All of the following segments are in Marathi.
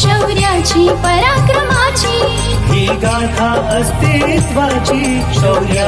शौर्याची पराक्रमाची। ही गाथा अस्तित्वाची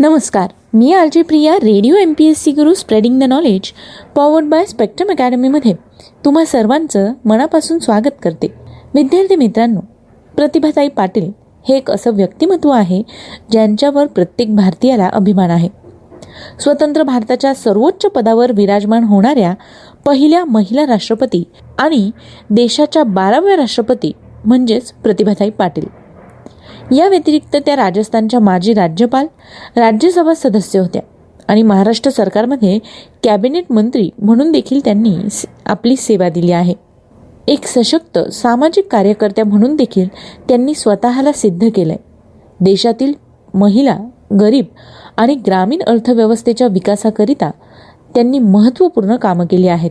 नमस्कार मी R J Priya radio M P S C Guru spreading the knowledge powered by Spectrum अकॅडमीमध्ये तुम्हा सर्वांचं मनापासून स्वागत करते. विद्यार्थी मित्रांनो प्रतिभाताई पाटील हे एक असं व्यक्तिमत्व आहे ज्यांच्यावर प्रत्येक भारतीयाला अभिमान आहे. स्वतंत्र भारताच्या सर्वोच्च पदावर विराजमान होणाऱ्या पहिल्या महिला राष्ट्रपती आणि देशाच्या बाराव्या राष्ट्रपती म्हणजेच प्रतिभाताई पाटील. या व्यतिरिक्त त्या राजस्थानच्या माजी राज्यपाल राज्यसभा सदस्य होत्या आणि महाराष्ट्र सरकारमध्ये कॅबिनेट मंत्री म्हणून देखील त्यांनी आपली सेवा दिली आहे. एक सशक्त सामाजिक कार्यकर्त्या म्हणून देखील त्यांनी स्वतःला सिद्ध केलंय. देशातील महिला गरीब आणि ग्रामीण अर्थव्यवस्थेच्या विकासाकरिता त्यांनी महत्त्वपूर्ण कामं केली आहेत.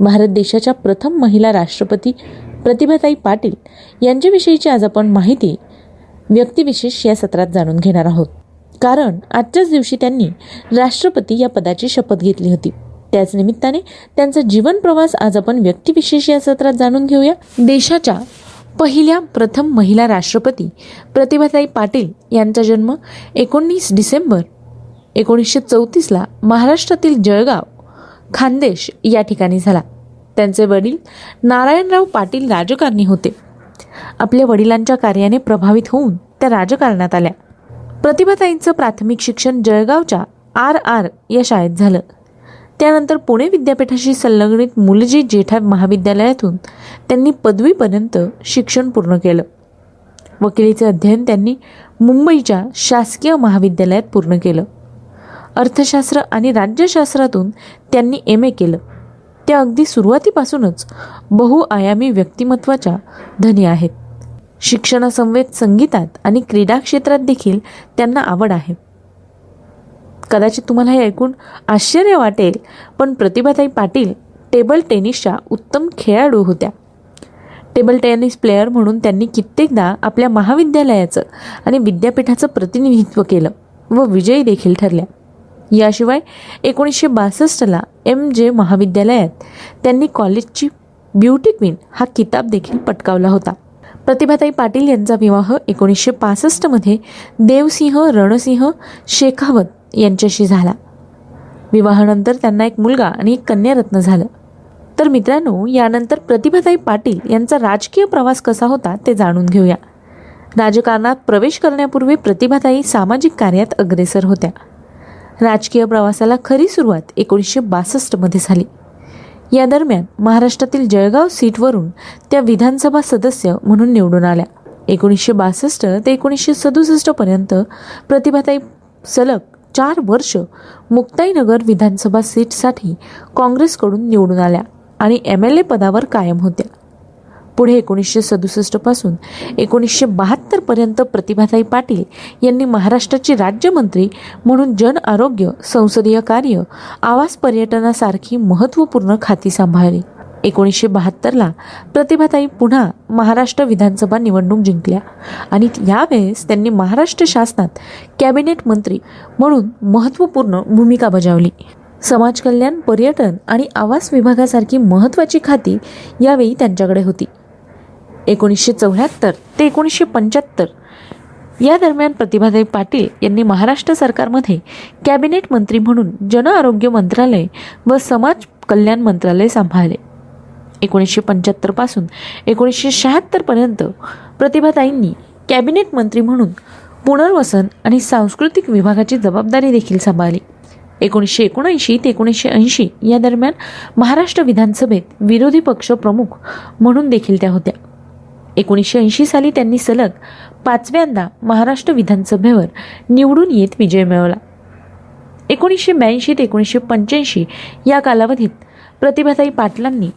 भारत देशाच्या प्रथम महिला राष्ट्रपती प्रतिभाताई पाटील यांच्याविषयीची आज आपण माहिती व्यक्तिविशेष या सत्रात जाणून घेणार आहोत. कारण आजच्याच दिवशी त्यांनी राष्ट्रपती या पदाची शपथ घेतली होती. त्याच निमित्ताने त्यांचा जीवन प्रवास आज आपण व्यक्तिविशेष या सत्रात जाणून घेऊया. देशाच्या पहिल्या प्रथम महिला राष्ट्रपती प्रतिभाताई पाटील यांचा जन्म एकोणीस डिसेंबर एकोणीसशे चौतीसला महाराष्ट्रातील जळगाव खानदेश या ठिकाणी झाला. त्यांचे वडील नारायणराव पाटील राजकारणी होते. आपल्या वडिलांच्या कार्याने प्रभावित होऊन त्या राजकारणात आल्या. प्रतिभाताईंचं प्राथमिक शिक्षण जळगावच्या आर आर या शाळेत झालं. त्यानंतर पुणे विद्यापीठाशी संलग्नित मुलजी जेठा महाविद्यालयातून त्यांनी पदवीपर्यंत शिक्षण पूर्ण केलं. वकिलीचे अध्ययन त्यांनी मुंबईच्या शासकीय महाविद्यालयात पूर्ण केलं. अर्थशास्त्र आणि राज्यशास्त्रातून त्यांनी एम ए केलं. त्या अगदी सुरुवातीपासूनच बहुआयामी व्यक्तिमत्वाच्या धनी आहेत. शिक्षणासमवेत संगीतात आणि क्रीडा क्षेत्रात देखील त्यांना आवड आहे. कदाचित तुम्हाला हे ऐकून आश्चर्य वाटेल पण प्रतिभाताई पाटील टेबल टेनिसच्या उत्तम खेळाडू होत्या. टेबल टेनिस प्लेयर म्हणून त्यांनी कित्येकदा आपल्या महाविद्यालयाचं आणि विद्यापीठाचं प्रतिनिधित्व केलं व विजयी देखील ठरल्या. याशिवाय एकोणीसशे बासष्टला एम जे महाविद्यालयात त्यांनी कॉलेजची ब्युटी क्वीन हा किताब देखील पटकावला होता. प्रतिभाताई पाटील यांचा विवाह एकोणीसशे पासष्टमध्ये देवसिंह रणसिंह शेखावत यांच्याशी झाला. विवाहानंतर त्यांना एक मुलगा आणि एक कन्यारत्न झालं. तर मित्रांनो यानंतर प्रतिभाताई पाटील यांचा राजकीय प्रवास कसा होता ते जाणून घेऊया. राजकारणात प्रवेश करण्यापूर्वी प्रतिभाताई सामाजिक कार्यात अग्रेसर होत्या. राजकीय प्रवासाला खरी सुरुवात एकोणीसशे बासष्टमध्ये झाली. या दरम्यान महाराष्ट्रातील जळगाव सीटवरून त्या विधानसभा सदस्य म्हणून निवडून आल्या. एकोणीसशे बासष्ट ते एकोणीसशे सदुसष्टपर्यंत प्रतिभाताई सलग चार वर्ष मुक्ताईनगर विधानसभा सीटसाठी काँग्रेसकडून निवडून आल्या आणि एम एल ए पदावर कायम होत्या. पुढे एकोणीसशे सदुसष्टपासून एकोणीसशे बहात्तरपर्यंत प्रतिभाताई पाटील यांनी महाराष्ट्राची राज्यमंत्री म्हणून जन आरोग्य संसदीय कार्य आवास पर्यटनासारखी महत्त्वपूर्ण खाती सांभाळली. एकोणीसशे बहात्तरला प्रतिभाताई पुन्हा महाराष्ट्र विधानसभा निवडणूक जिंकल्या आणि यावेळेस त्यांनी महाराष्ट्र शासनात कॅबिनेट मंत्री म्हणून महत्त्वपूर्ण भूमिका बजावली. समाज कल्याण पर्यटन आणि आवास विभागासारखी महत्त्वाची खाती यावेळी त्यांच्याकडे होती. एकोणीसशे चौऱ्याहत्तर ते एकोणीसशे पंच्याहत्तर. या दरम्यान प्रतिभादेव पाटील यांनी महाराष्ट्र सरकारमध्ये कॅबिनेट मंत्री म्हणून जन आरोग्य मंत्रालय व समाज कल्याण मंत्रालय सांभाळले. एकोणीसशे पंच्याहत्तरपासून एकोणीसशे शहात्तरपर्यंत प्रतिभाताईंनी कॅबिनेट मंत्री म्हणून पुनर्वसन आणि सांस्कृतिक विभागाची जबाबदारी देखील सांभाळली. एकोणीसशे एकोणऐंशी ते एकोणीसशे ऐंशी या दरम्यान महाराष्ट्र विधानसभेत विरोधी पक्ष प्रमुख म्हणून देखील त्या होत्या. एकोणीसशे ऐंशी साली त्यांनी सलग पाचव्यांदा महाराष्ट्र विधानसभेवर निवडून येत विजय मिळवला. एकोणीसशे ब्याऐंशी ते एकोणीसशे पंच्याऐंशी या कालावधीत प्रतिभाताई पाटलांनी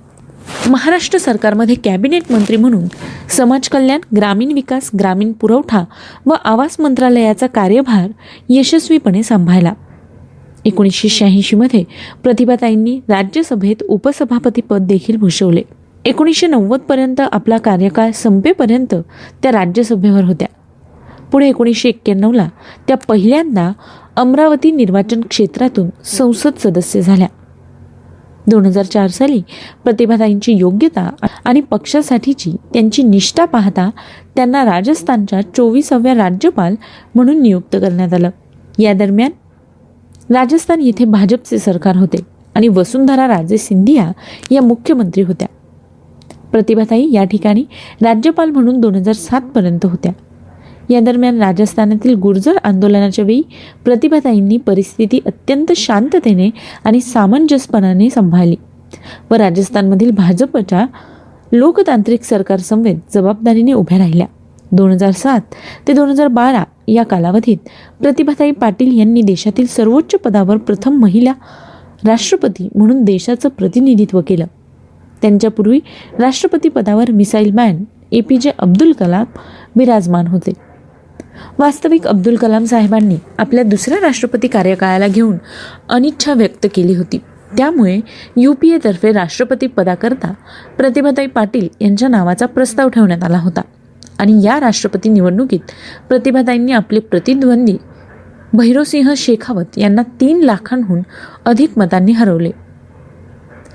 महाराष्ट्र सरकारमध्ये कॅबिनेट मंत्री म्हणून समाज कल्याण ग्रामीण विकास ग्रामीण पुरवठा व आवास मंत्रालयाचा कार्यभार यशस्वीपणे सांभाळला. एकोणीसशे शहाऐंशीमध्ये प्रतिभाताईंनी राज्यसभेत उपसभापतीपद देखील भूषवले. एकोणीसशे नव्वदपर्यंत आपला कार्यकाळ संपेपर्यंत त्या राज्यसभेवर होत्या. पुढे एकोणीसशे एक्क्याण्णवला त्या पहिल्यांदा अमरावती निर्वाचन क्षेत्रातून संसद सदस्य झाल्या. दोन हजार चार साली प्रतिभाताईंची योग्यता आणि पक्षासाठीची त्यांची निष्ठा पाहता त्यांना राजस्थानच्या चोवीसाव्या राज्यपाल म्हणून नियुक्त करण्यात आलं. या दरम्यान राजस्थान येथे भाजपचे सरकार होते आणि वसुंधरा राजे सिंधिया या मुख्यमंत्री होत्या. प्रतिभाताई या ठिकाणी राज्यपाल म्हणून दोन हजार सातपर्यंत होत्या. या दरम्यान राजस्थानातील गुर्जर आंदोलनाच्या वेळी प्रतिभाताईंनी परिस्थिती अत्यंत शांततेने आणि सामंजस्यपणाने सांभाळली व राजस्थानमधील भाजपच्या लोकतांत्रिक सरकारसमवेत जबाबदारीने उभ्या राहिल्या. दोन हजार सात ते दोन हजार बारा या कालावधीत प्रतिभाताई पाटील यांनी देशातील सर्वोच्च पदावर प्रथम महिला राष्ट्रपती म्हणून देशाचं प्रतिनिधित्व केलं. त्यांच्यापूर्वी राष्ट्रपतीपदावर missile man A P J Abdul Kalam विराजमान होते. वास्तविक अब्दुल कलाम साहेबांनी आपल्या दुसऱ्या राष्ट्रपती कार्यकाळाला घेऊन अनिच्छा व्यक्त केली होती. त्यामुळे यू पी एतर्फे राष्ट्रपती पदाकरता प्रतिभाताई पाटील यांच्या नावाचा प्रस्ताव ठेवण्यात आला होता. आणि या राष्ट्रपती निवडणुकीत प्रतिभाताईंनी आपले प्रतिद्वंदी भैरोसिंह शेखावत यांना तीन लाखांहून अधिक मतांनी हरवले.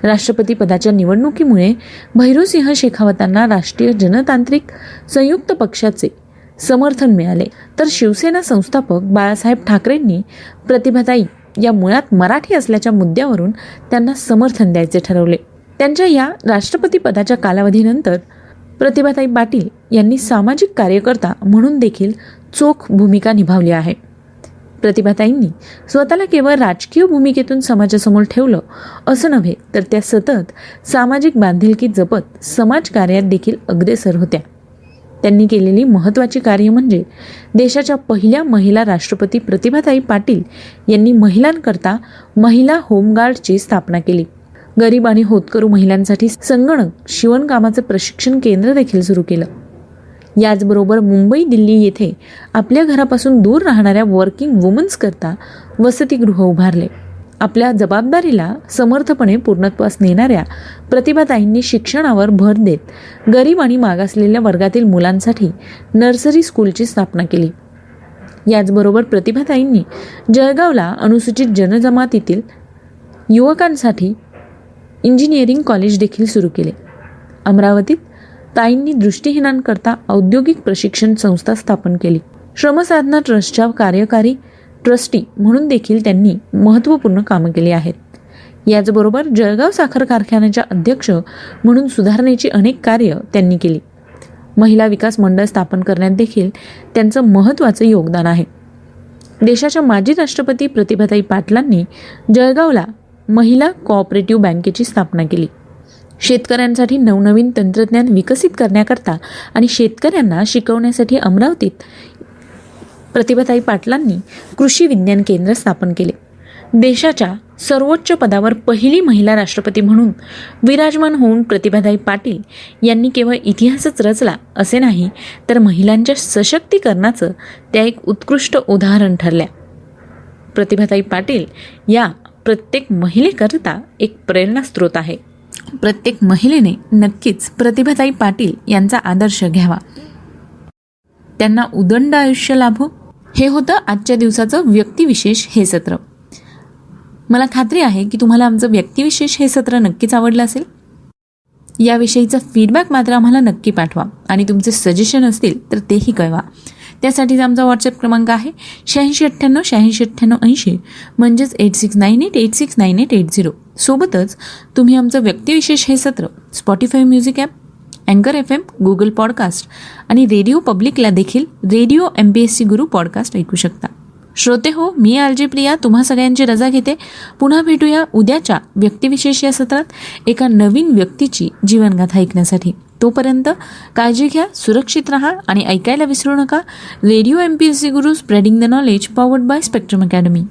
राष्ट्रपती पदाच्या निवडणुकीमुळे भैरूसिंह शेखावतांना राष्ट्रीय जनतांत्रिक संयुक्त पक्षाचे समर्थन मिळाले. तर शिवसेना संस्थापक बाळासाहेब ठाकरेंनी प्रतिभाताई या मुळात मराठी असल्याच्या मुद्द्यावरून त्यांना समर्थन द्यायचे ठरवले. त्यांच्या या राष्ट्रपती पदाच्या कालावधीनंतर प्रतिभाताई पाटील यांनी सामाजिक कार्यकर्ता म्हणून देखील चोख भूमिका निभावली आहे. प्रतिभाताईंनी स्वतःला केवळ राजकीय भूमिकेतून समाजासमोर ठेवलं असं नव्हे तर त्या सतत सामाजिक बांधिलकी जपत समाजकार्यात देखील अग्रेसर होत्या. त्यांनी केलेली महत्त्वाची कार्य म्हणजे देशाच्या पहिल्या महिला राष्ट्रपती प्रतिभाताई पाटील यांनी महिलांकरता महिला होमगार्डची स्थापना केली. गरीब आणि होतकरू महिलांसाठी संगणक शिवणकामाचं प्रशिक्षण केंद्र देखील सुरू केलं. याचबरोबर मुंबई दिल्ली येथे आपल्या घरापासून दूर राहणाऱ्या वर्किंग वुमन्सकरता वसतिगृह उभारले. आपल्या जबाबदारीला समर्थपणे पूर्णत्वास नेणाऱ्या प्रतिभाताईंनी शिक्षणावर भर देत गरीब आणि मागासलेल्या वर्गातील मुलांसाठी नर्सरी स्कूलची स्थापना केली. याचबरोबर प्रतिभाताईंनी जळगावला अनुसूचित जनजमातीतील युवकांसाठी इंजिनिअरिंग कॉलेज देखील सुरू केले. अमरावतीत ताईंनी दृष्टीहीनांकरता औद्योगिक प्रशिक्षण संस्था स्थापन केली. श्रमसाधना ट्रस्टच्या कार्यकारी ट्रस्टी म्हणून देखील त्यांनी महत्त्वपूर्ण कामं केली आहेत. याचबरोबर जळगाव साखर कारखान्याच्या अध्यक्ष म्हणून सुधारणेची अनेक कार्य त्यांनी केली. महिला विकास मंडळ स्थापन करण्यात देखील त्यांचं महत्त्वाचं योगदान आहे. देशाच्या माजी राष्ट्रपती प्रतिभाताई पाटलांनी जळगावला महिला कोऑपरेटिव्ह बँकेची स्थापना केली. शेतकऱ्यांसाठी नवनवीन तंत्रज्ञान विकसित करण्याकरता आणि शेतकऱ्यांना शिकवण्यासाठी अमरावतीत प्रतिभाताई पाटलांनी कृषी विज्ञान केंद्र स्थापन केले. देशाच्या सर्वोच्च पदावर पहिली महिला राष्ट्रपती म्हणून विराजमान होऊन प्रतिभाताई पाटील यांनी केवळ इतिहासच रचला असे नाही तर महिलांच्या सशक्तीकरणाचं त्या एक उत्कृष्ट उदाहरण ठरल्या. प्रतिभाताई पाटील या प्रत्येक महिलेकरता एक प्रेरणास्रोत आहे. प्रत्येक महिलेने नक्कीच प्रतिभाताई पाटील यांचा आदर्श घ्यावा. त्यांना उदंड आयुष्य लाभो. हे होतं आजच्या दिवसाचं व्यक्तिविशेष हे सत्र. मला खात्री आहे की तुम्हाला आमचं व्यक्तिविशेष हे सत्र नक्कीच आवडलं असेल. याविषयीचा फीडबॅक मात्र आम्हाला नक्की पाठवा आणि तुमचे सजेशन असतील तर तेही कळवा. त्यासाठीचा आमचा व्हॉट्सअप क्रमांक आहे शहाऐंशी अठ्ठ्याण्णव शहाऐंशी अठ्ठ्याण्णव ऐंशी म्हणजेच eight six nine eight eight six nine eight eight zero सोबतच तुम्ही आमचं व्यक्तिविशेष हे सत्र स्पॉटीफाय म्युझिक ॲप अँकर एफ एम गुगल पॉडकास्ट आणि रेडिओ पब्लिकला देखील radio M P S C Guru podcast ऐकू शकता. श्रोते हो मी आलजी प्रिया तुम्हा सगळ्यांची रजा घेते. पुन्हा भेटूया उद्याच्या व्यक्तिविशेष या सत्रात एका नवीन व्यक्तीची जीवनगाथा ऐकण्यासाठी. तोपर्यंत काळजी घ्या सुरक्षित राहा आणि ऐकायला विसरू नका. Radio M P S C Guru spreading the knowledge powered by Spectrum academy